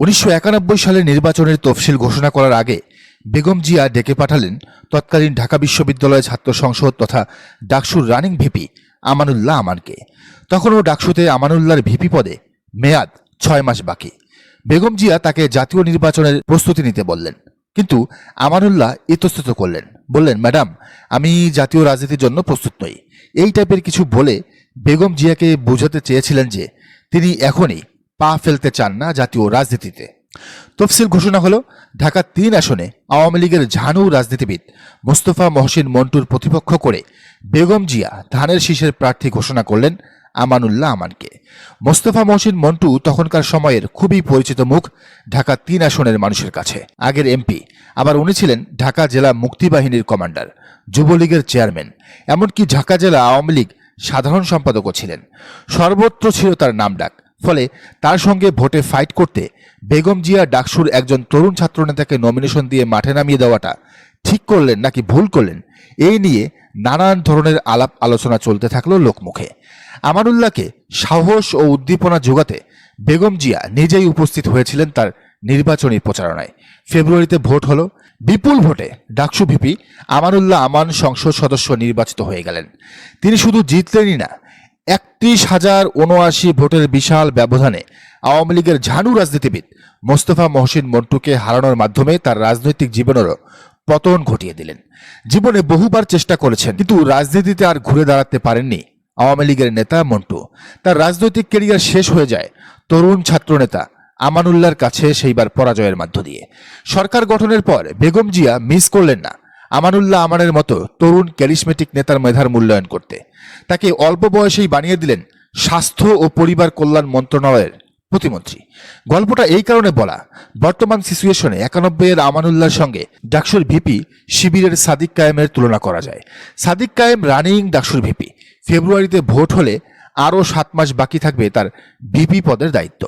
উনিশশো একানব্বই সালের নির্বাচনের তফসিল ঘোষণা করার আগে বেগম জিয়া ডেকে পাঠালেন তৎকালীন ঢাকা বিশ্ববিদ্যালয় ছাত্র সংসদ তথা ডাকসুর রানিং ভিপি আমানুল্লাহ আমানকে। তখনও ডাকসুতে আমানুল্লাহর ভিপি পদে মেয়াদ ছয় মাস বাকি। বেগম জিয়া তাকে জাতীয় নির্বাচনের প্রস্তুতি নিতে বললেন, কিন্তু আমানুল্লাহ ইতস্তত করলেন, বললেন, ম্যাডাম, আমি জাতীয় রাজনীতির জন্য প্রস্তুত নই। এই টাইপের কিছু বলে বেগম জিয়াকে বোঝাতে চেয়েছিলেন যে তিনি এখনই পা ফেলতে চান না জাতীয় রাজনীতিতে। তফসিল ঘোষণা হলো, ঢাকা তিন আসনে আওয়ামী লীগের ঝানু রাজনীতিবিদ মোস্তফা মহসিন মন্টুর প্রতিপক্ষ করে বেগম জিয়া ধানের শীষের প্রার্থী ঘোষণা করলেন আমানুল্লাহ আমানকে। মোস্তফা মহসিন মন্টু তখনকার সময়ের খুবই পরিচিত মুখ ঢাকা তিন আসনের মানুষের কাছে। আগের এমপি, আবার উনি ছিলেন ঢাকা জেলা মুক্তিবাহিনীর কমান্ডার, যুবলীগের চেয়ারম্যান, এমনকি ঢাকা জেলা আওয়ামী লীগ সাধারণ সম্পাদকও ছিলেন। সর্বত্র ছিল তার নাম ডাক ফলে তার সঙ্গে ভোটে ফাইট করতে বেগম জিয়া ডাকসুর একজন তরুণ ছাত্রনেতাকে নমিনেশন দিয়ে মাঠে নামিয়ে দেওয়াটা ঠিক করলেন নাকি ভুল করলেন, এই নিয়ে নানান ধরনের আলাপ আলোচনা চলতে থাকল লোকমুখে। আমানুল্লাহকে সাহস ও উদ্দীপনা যোগাতে বেগম জিয়া নিজেই উপস্থিত হয়েছিলেন তার নির্বাচনী প্রচারণায়। ফেব্রুয়ারিতে ভোট হলো, বিপুল ভোটে ডাকসু ভিপি আমানুল্লাহ আমান সংসদ সদস্য নির্বাচিত হয়ে গেলেন। তিনি শুধু জিতলেনই না একত্রিশ হাজার উনআশি ভোটের বিশাল ব্যবধানে আওয়ামী লীগের ঝানু রাজনীতিবিদ মোস্তফা মহসিন মন্টুকে হারানোর মাধ্যমে তার রাজনৈতিক জীবনেরও পতন ঘটিয়ে দিলেন। জীবনে বহুবার চেষ্টা করেছেন, কিন্তু রাজনীতিতে আর ঘুরে দাঁড়াতে পারেননি আওয়ামী লীগের নেতা মন্টু। তার রাজনৈতিক কেরিয়ার শেষ হয়ে যায় তরুণ ছাত্রনেতা আমানুল্লাহর কাছে সেইবার পরাজয়ের মধ্য দিয়ে। সরকার গঠনের পর বেগম জিয়া মিস করলেন না। আমানুল্লাহ আমানের মতো তরুণ ক্যারিসমেটিক নেতার মেধার মূল্যায়ন করতে। তাকে অল্প বয়সেই বানিয়ে দিলেন স্বাস্থ্য ও পরিবার কল্যাণ মন্ত্রণালয়ের প্রতিমন্ত্রী। গল্পটা এই কারণে বলা, বর্তমান সিচুয়েশনে একানব্বই এর আমানুল্লাহর সঙ্গে ডাকসুর ভিপি শিবিরের সাদিক কায়েমের তুলনা করা যায়। সাদিক কায়েম রানিং ডাকসুর ভিপি। ফেব্রুয়ারিতে ভোট হলে আরও সাত মাস বাকি থাকবে তার ভিপি পদের দায়িত্ব।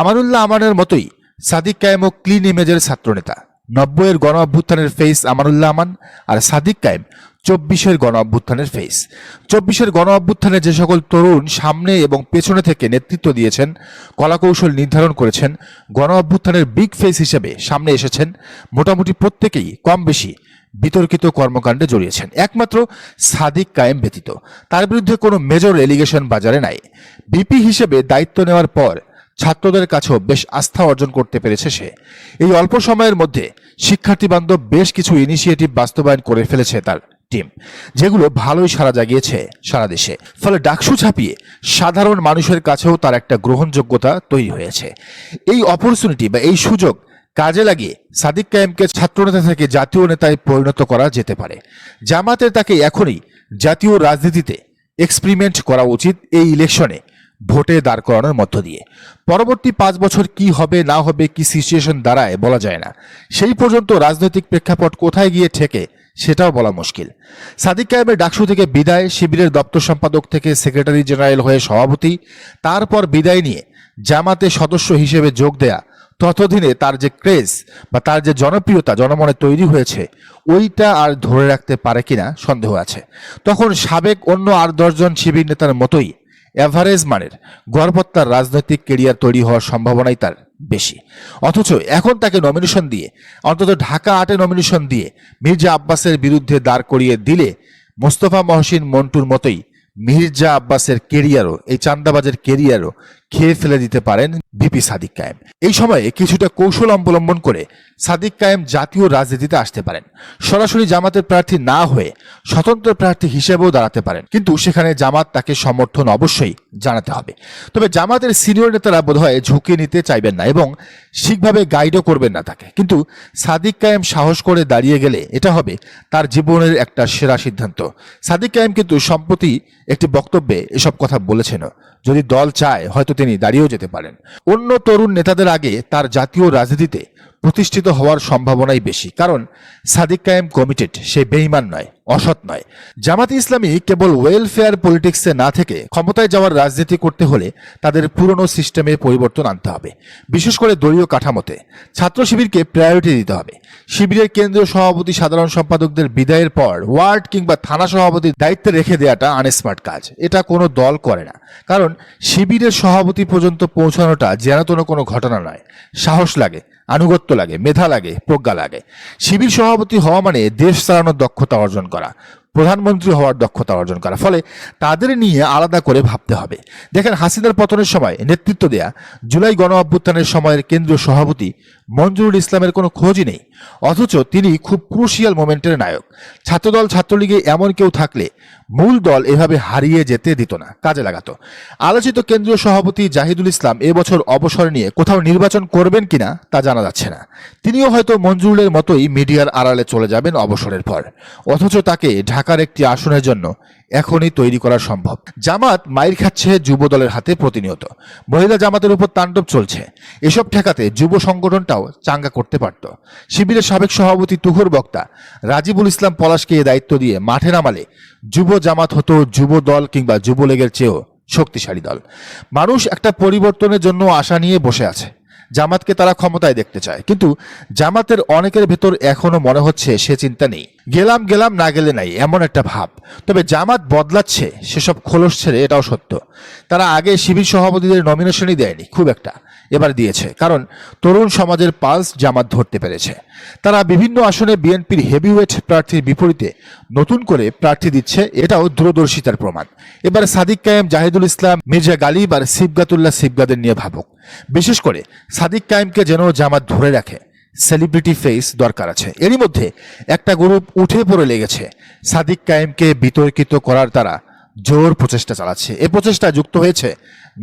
আমানুল্লাহ আমানের মতোই সাদিক কায়েমও ক্লিন ইমেজের ছাত্রনেতা। নব্বইয়ের গণ অভ্যুত্থানের ফেস আমানুল্লাহ আমান আর সাদিক কায়েম, চব্বিশের গণ অভ্যুত্থানের ফেস চব্বিশের গণ অভ্যুত্থানে যে সকল তরুণ সামনে এবং পেছনে থেকে নেতৃত্ব দিয়েছেন, কলাকৌশল নির্ধারণ করেছেন গণ অভ্যুত্থানের বিগ ফেস হিসেবে সামনে এসেছেন, মোটামুটি প্রত্যেকেই কম বেশি বিতর্কিত কর্মকাণ্ডে জড়িয়েছেন। একমাত্র সাদিক কায়েম ব্যতীত। তার বিরুদ্ধে কোনো মেজর এলিগেশন বাজারে নাই। বিপি হিসেবে দায়িত্ব নেওয়ার পর ছাত্রদের কাছেও বেশ আস্থা অর্জন করতে পেরেছে সে। এই অল্প সময়ের মধ্যে শিক্ষার্থী বান্ধব বেশ কিছু ইনিশিয়েটিভ বাস্তবায়ন করে ফেলেছে তার টিম যেগুলো ভালোই সারা জাগিয়েছে সারা দেশে। ফলে ডাকসু ছাপিয়ে সাধারণ মানুষের কাছেও তার একটা গ্রহণযোগ্যতা তৈরি হয়েছে। এই অপরচুনিটি বা এই সুযোগ কাজে লাগিয়ে সাদিক কায়েমকে ছাত্রনেতা থেকে জাতীয় নেতায় পরিণত করা যেতে পারে। জামাতের তাকে এখনই জাতীয় রাজনীতিতে এক্সপেরিমেন্ট করা উচিত এই ইলেকশনে ভোটে দাঁড় করানোর মধ্য দিয়ে। পরবর্তী পাঁচ বছর কি হবে, না হবে, কি সিচুয়েশন দাঁড়ায় বলা যায় না। সেই পর্যন্ত রাজনৈতিক প্রেক্ষাপট কোথায় গিয়ে ঠেকে, সেটাও বলা মুশকিল। সাদিক কায়েমের ডাকসু থেকে বিদায়, শিবিরের দপ্তর সম্পাদক থেকে সেক্রেটারি জেনারেল হয়ে সভাপতি, তারপর বিদায় নিয়ে জামাতে সদস্য হিসেবে যোগ দেয়া, ততদিনে তার যে ক্রেজ বা তার যে জনপ্রিয়তা, জনমনে তৈরি হয়েছে, ওইটা আর ধরে রাখতে পারে কিনা সন্দেহ আছে। তখন সাবেক অন্য আর দশজন শিবির নেতার মতোই এভারেজ মানের গড়পত্তার রাজনৈতিক কেরিয়ার তৈরি হওয়ার সম্ভাবনাই তার বেশি। অথচ এখন তাকে নমিনেশন দিয়ে, অন্তত ঢাকা আটে নমিনেশন দিয়ে মির্জা আব্বাসের বিরুদ্ধে দাঁড় করিয়ে দিলে মোস্তফা মহসিন মন্টুর মতোই মির্জা আব্বাসের কেরিয়ারও, এই চান্দাবাজের কেরিয়ারও খেয়ে ফেলে দিতে পারেন ভিপি সাদিক কায়েম। এই সময়ে কিছুটা কৌশল অবলম্বন করে সাদিক কায়েম জাতীয় রাজনীতিতে আসতে পারেন। সরাসরি জামাতের প্রার্থী না হয়ে স্বতন্ত্র প্রার্থী হিসেবেও দাঁড়াতে পারেন। কিন্তু সেখানে জামাত তাকে সমর্থন অবশ্যই জানাতে হবে। তবে জামাতের সিনিয়র নেতারা বোধহয় ঝুঁকি নিতে চাইবেন না এবং ঠিকভাবে গাইডও করবেন না তাকে। কিন্তু সাদিক কায়েম সাহস করে দাঁড়িয়ে গেলে এটা হবে তার জীবনের একটা সেরা সিদ্ধান্ত। সাদিক কায়েম কিন্তু সম্প্রতি একটি বক্তব্যে এসব কথা বলেছেন যদি দল চায়, হয়তো তিনি দাঁড়িয়েও যেতে পারেন। অন্য তরুণ নেতাদের আগে তার জাতীয় রাজনীতিতে প্রতিষ্ঠিত হওয়ার সম্ভাবনাই বেশি। কারণ সাদিক কায়েম কমিটেড সে বেইমান নয়। অসৎ নয়। জামাতে ইসলামী কেবল ওয়েলফেয়ার পলিটিক্সে না থেকে ক্ষমতায় যাওয়ার রাজনীতি করতে হলে তাদের পুরনো সিস্টেমে পরিবর্তন আনতে হবে। বিশেষ করে দলীয় কাঠামোতে ছাত্র শিবিরকে প্রায়োরিটি দিতে হবে। শিবিরের কেন্দ্রীয় সভাপতি সাধারণ সম্পাদকদের বিদায়ের পর ওয়ার্ড কিংবা থানা সভাপতির দায়িত্বে রেখে দেওয়াটা আনস্মার্ট কাজ। এটা কোনো দল করে না। কারণ শিবিরের সভাপতি পর্যন্ত পৌঁছানোটা যেন কোনো ঘটনা নয়। সাহস লাগে, আনুগত্য লাগে, মেধা লাগে, প্রজ্ঞা লাগে। শিবির সভাপতি হওয়া মানে দেশ চালানোর দক্ষতা অর্জন করা। প্রধানমন্ত্রী হওয়ার দক্ষতা অর্জন করা। ফলে তাদের নিয়ে আলাদা করে ভাবতে হবে। দেখেন হাসিনার পতনের সময় নেতৃত্ব দেয়া, জুলাই গণ অভ্যুত্থানের সময়ের কেন্দ্রীয় সভাপতি মঞ্জুরুল ইসলামের কোনো খোঁজই নেই। অথচ তিনি খুব ক্রুশিয়াল মোমেন্টের নায়ক। ছাত্রদল, ছাত্রলীগে এমন কেউ থাকলে মূল দল এভাবে হারিয়ে যেতে দিত না, কাজে লাগাতো। আলোচিত কেন্দ্রীয় সভাপতি জাহিদুল ইসলাম এবছর অবসর নিয়ে কোথাও নির্বাচন করবেন কিনা তা জানা যাচ্ছে না। তিনিও হয়তো মঞ্জুরুলের মতোই মিডিয়ার আড়ালে চলে যাবেন অবসরের পর। অথচ তাকে ঢাকার একটি আসনের জন্য এখনই তৈরি করা সম্ভব। জামাত মাইর খাচ্ছে যুব দলের হাতে প্রতিনিয়ত। মহিলা জামাতের উপর তাণ্ডব চলছে। এসব ঠেকাতে যুব সংগঠনটাও চাঙ্গা করতে পারত। শিবিরের সাবেক সভাপতি তুহুর বক্তা রাজিবুল ইসলাম পলাশকে এ দায়িত্ব দিয়ে মাঠে নামালে যুব জামাত হতো যুব দল কিংবা যুবলীগের চেয়েও শক্তিশালী দল। মানুষ একটা পরিবর্তনের জন্য আশা নিয়ে বসে আছে। জামাতকে তারা ক্ষমতায় দেখতে চায়। কিন্তু জামাতের অনেকের ভেতর এখনও মনে হচ্ছে সে চিন্তা নেই। গেলাম গেলাম, না গেলে নাই, এমন একটা ভাব। তবে জামাত বদলাচ্ছে, সেসব খোলস ছেড়ে, এটাও সত্য। তারা আগে শিবির সভাপতিদের নমিনেশনই দেয়নি, খুব একটা। এবার দিয়েছে। কারণ তরুণ সমাজের পালস জামাত ধরতে পেরেছে। তারা বিভিন্ন আসনে বিএনপির হেভিওয়েট প্রার্থীর বিপরীতে নতুন করে প্রার্থী দিচ্ছে, এটাও দূরদর্শিতার প্রমাণ। এবার সাদিক কায়েম, জাহিদুল ইসলাম, মির্জা গালিব আর সিবগাতুল্লাহ সিবগাদের নিয়ে ভাবুক। বিশেষ করে সাদিক কায়েমকে যেন জামাত ধরে রাখে। সেলিব্রিটি ফেস দরকার আছে। এরই মধ্যে একটা গ্রুপ উঠে পড়ে লেগেছে। সাদিক কায়েমকে বিতর্কিত করার তারা জোর প্রচেষ্টা চালাচ্ছে। এ প্রচেষ্টায় যুক্ত হয়েছে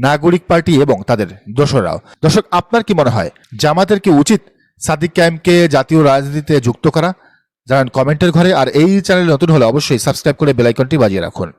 নাগরিক পার্টি এবং তাদের দোসরাও দর্শক, আপনার কি মনে হয়, জামাতের কি উচিত সাদিক ক্যাম্পকে জাতীয় রাজনীতিতে যুক্ত করা? জানান কমেন্টের ঘরে, আর এই চ্যানেল নতুন হলে অবশ্যই সাবস্ক্রাইব করে বেলাইকনটি বাজিয়ে রাখুন।